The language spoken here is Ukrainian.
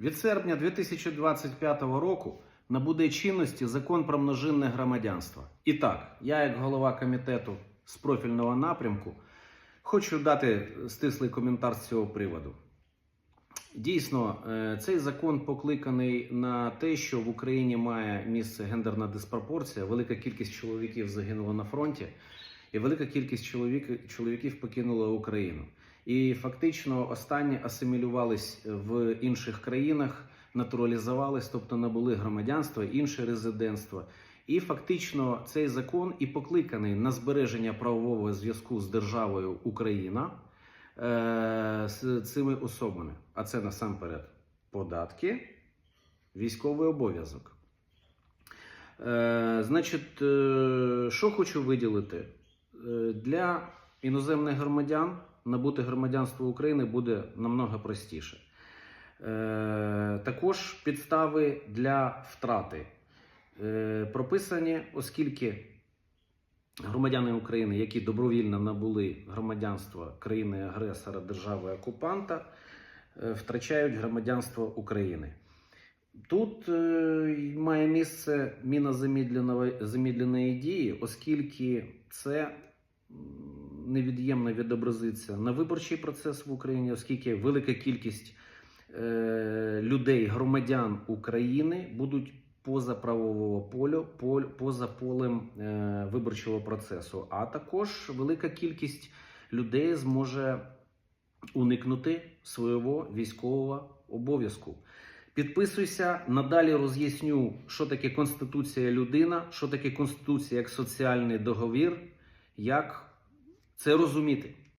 Від серпня 2025 року набуде чинності закон про множинне громадянство. І так, я, як голова комітету з профільного напрямку, хочу дати стислий коментар з цього приводу. Дійсно, е, цей закон покликаний на те, що в Україні має місце гендерна диспропорція. Велика кількість чоловіків загинула на фронті, і велика кількість чоловік, чоловіків покинула Україну. І фактично останні асимілювались в інших країнах, натуралізувались, тобто набули громадянство, інше резидентство. І фактично цей закон і покликаний на збереження правового зв'язку з державою Україна е, з цими особами. А це насамперед податки, військовий обов'язок. Е, значить, е, що хочу виділити? Е, Для іноземних громадян набути громадянство України буде намного простіше. Е, Також підстави для втрати е, прописані, оскільки громадяни України, які добровільно набули громадянство країни-агресора, держави-окупанта, е, втрачають громадянство України. Тут е, має місце міна замедленої дії, оскільки це невід'ємно відобразиться на виборчий процес в Україні, оскільки велика кількість е, людей, громадян України будуть поза правового полю, поль, поза полем е, виборчого процесу. А також велика кількість людей зможе уникнути свого військового обов'язку. Підписуйся, надалі роз'ясню, що таке Конституція людина, що таке Конституція як соціальний договір, як це розуміти.